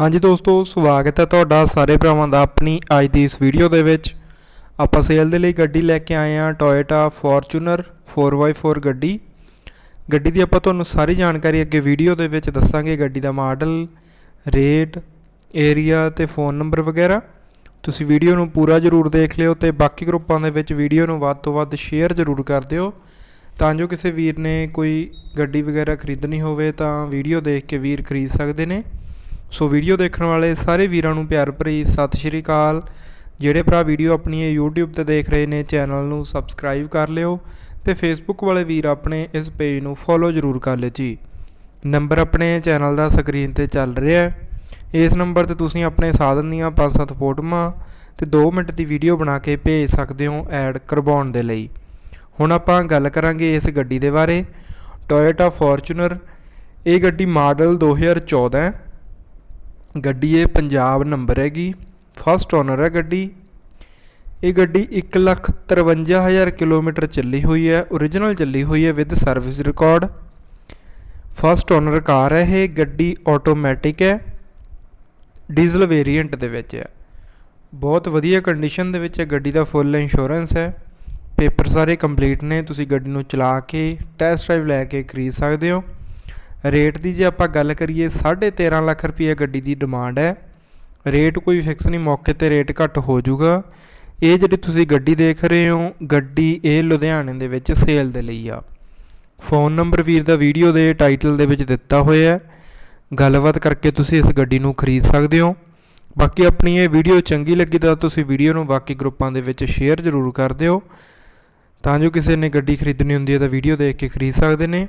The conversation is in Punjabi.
ਹਾਂਜੀ ਦੋਸਤੋ, ਸਵਾਗਤ ਹੈ ਤੁਹਾਡਾ ਸਾਰੇ ਭਰਾਵਾਂ ਦਾ ਆਪਣੀ ਅੱਜ ਦੀ ਇਸ ਵੀਡੀਓ ਦੇ ਵਿੱਚ। ਆਪਾਂ ਸੇਲ ਦੇ ਲਈ ਗੱਡੀ ਲੈ ਕੇ ਆਏ ਹਾਂ ਟੋਇਟਾ ਫੋਰਚੂਨਰ 4x4 ਗੱਡੀ। ਗੱਡੀ ਦੀ ਆਪਾਂ ਤੁਹਾਨੂੰ ਸਾਰੀ ਜਾਣਕਾਰੀ ਅੱਗੇ ਵੀਡੀਓ ਦੇ ਵਿੱਚ ਦੱਸਾਂਗੇ, ਗੱਡੀ ਦਾ ਮਾਡਲ ਰੇਟ ਏਰੀਆ ਤੇ ਫੋਨ ਨੰਬਰ ਵਗੈਰਾ। ਤੁਸੀਂ ਵੀਡੀਓ ਨੂੰ ਪੂਰਾ ਜ਼ਰੂਰ ਦੇਖ ਲਿਓ ਤੇ ਬਾਕੀ ਗਰੁੱਪਾਂ ਦੇ ਵਿੱਚ ਵੀਡੀਓ ਨੂੰ ਵੱਧ ਤੋਂ ਵੱਧ ਸ਼ੇਅਰ ਜ਼ਰੂਰ ਕਰ ਦਿਓ। ਤਾਂ ਜੋ ਕਿਸੇ ਵੀਰ ਨੇ ਕੋਈ ਗੱਡੀ ਵਗੈਰਾ ਖਰੀਦਣੀ ਹੋਵੇ ਤਾਂ ਵੀਡੀਓ ਦੇਖ ਕੇ ਵੀਰ ਖਰੀਦ ਸਕਦੇ ਨੇ। ਸੋ ਵੀਡੀਓ ਦੇਖਣ ਵਾਲੇ ਸਾਰੇ ਵੀਰਾਂ ਨੂੰ ਪਿਆਰ ਭਰੀ ਸਤਿ ਸ਼੍ਰੀ ਅਕਾਲ। ਜਿਹੜੇ ਭਰਾ ਵੀਡੀਓ ਆਪਣੀ ਇਹ YouTube ਤੇ ਦੇਖ ਰਹੇ ਨੇ, ਚੈਨਲ ਨੂੰ ਸਬਸਕ੍ਰਾਈਬ ਕਰ ਲਿਓ ਤੇ Facebook ਵਾਲੇ ਵੀਰ ਆਪਣੇ ਇਸ ਪੇਜ ਨੂੰ ਫੋਲੋ ਜ਼ਰੂਰ ਕਰ ਲਿਓ ਜੀ। ਨੰਬਰ ਆਪਣੇ ਚੈਨਲ ਦਾ ਸਕਰੀਨ ਤੇ ਚੱਲ ਰਿਹਾ ਹੈ। ਇਸ ਨੰਬਰ ਤੇ ਤੁਸੀਂ ਆਪਣੇ ਸਾਧਨ ਦੀਆਂ 5-7 ਫੋਟੋਆਂ ਤੇ 2 ਮਿੰਟ ਦੀ ਵੀਡੀਓ ਬਣਾ ਕੇ ਭੇਜ ਸਕਦੇ ਹੋ ਐਡ ਕਰਵਾਉਣ ਦੇ ਲਈ। ਹੁਣ ਆਪਾਂ ਗੱਲ ਕਰਾਂਗੇ ਇਸ ਗੱਡੀ ਦੇ ਬਾਰੇ। ਟੋਇਟਾ ਫੋਰਚੂਨਰ ਇਹ ਗੱਡੀ ਮਾਡਲ 2014 ਹੈ। ਗੱਡੀ ਇਹ ਪੰਜਾਬ ਨੰਬਰ ਹੈਗੀ ਫਸਟ ਓਨਰ ਹੈ ਗੱਡੀ। ਇਹ ਗੱਡੀ 153000 ਕਿਲੋਮੀਟਰ ਚੱਲੀ ਹੋਈ ਹੈ origignal ਚੱਲੀ ਹੋਈ ਹੈ with service record first owner car ਹੈ ਇਹ, ਗੱਡੀ ਆਟੋਮੈਟਿਕ ਹੈ ਡੀਜ਼ਲ ਵੇਰੀਐਂਟ ਦੇ ਵਿੱਚ ਹੈ। ਬਹੁਤ ਵਧੀਆ ਕੰਡੀਸ਼ਨ ਦੇ ਵਿੱਚ ਹੈ ਗੱਡੀ ਦਾ ਫੁੱਲ ਇੰਸ਼ੋਰੈਂਸ ਹੈ। ਪੇਪਰ ਸਾਰੇ ਕੰਪਲੀਟ ਨੇ, ਤੁਸੀਂ ਗੱਡੀ ਨੂੰ ਚਲਾ ਕੇ ਟੈਸਟ ਡਰਾਈਵ ਲੈ ਕੇ ਖਰੀਦ ਸਕਦੇ ਹੋ। ਰੇਟ ਦੀ ਜੇ ਆਪਾਂ ਗੱਲ ਕਰੀਏ 13.5 ਲੱਖ ਰੁਪਏ ਗੱਡੀ ਦੀ ਡਿਮਾਂਡ ਹੈ। ਰੇਟ ਕੋਈ ਫਿਕਸ ਨਹੀਂ, ਮੌਕੇ ਤੇ ਰੇਟ ਘੱਟ ਹੋ ਜਾਊਗਾ। ਇਹ ਜਿਹੜੀ ਤੁਸੀਂ ਗੱਡੀ ਦੇਖ ਰਹੇ ਹੋ, ਗੱਡੀ ਇਹ ਲੁਧਿਆਣੇ ਦੇ ਵਿੱਚ ਸੇਲ ਦੇ ਲਈ ਆ। ਫੋਨ ਨੰਬਰ ਵੀਰ ਦਾ ਵੀਡੀਓ ਦੇ ਟਾਈਟਲ ਦੇ ਵਿੱਚ ਦਿੱਤਾ ਹੋਇਆ ਹੈ। ਗੱਲਬਾਤ ਕਰਕੇ ਤੁਸੀਂ ਇਸ ਗੱਡੀ ਨੂੰ ਖਰੀਦ ਸਕਦੇ ਹੋ। ਬਾਕੀ ਆਪਣੀ ਇਹ ਵੀਡੀਓ ਚੰਗੀ ਲੱਗੀ ਤਾਂ ਤੁਸੀਂ ਵੀਡੀਓ ਨੂੰ ਬਾਕੀ ਗਰੁੱਪਾਂ ਦੇ ਵਿੱਚ ਸ਼ੇਅਰ ਜ਼ਰੂਰ ਕਰ ਦਿਓ। ਤਾਂ ਜੋ ਕਿਸੇ ਨੇ ਗੱਡੀ ਖਰੀਦਣੀ ਹੁੰਦੀ ਹੈ ਤਾਂ ਵੀਡੀਓ ਦੇਖ ਕੇ ਖਰੀਦ ਸਕਦੇ ਨੇ।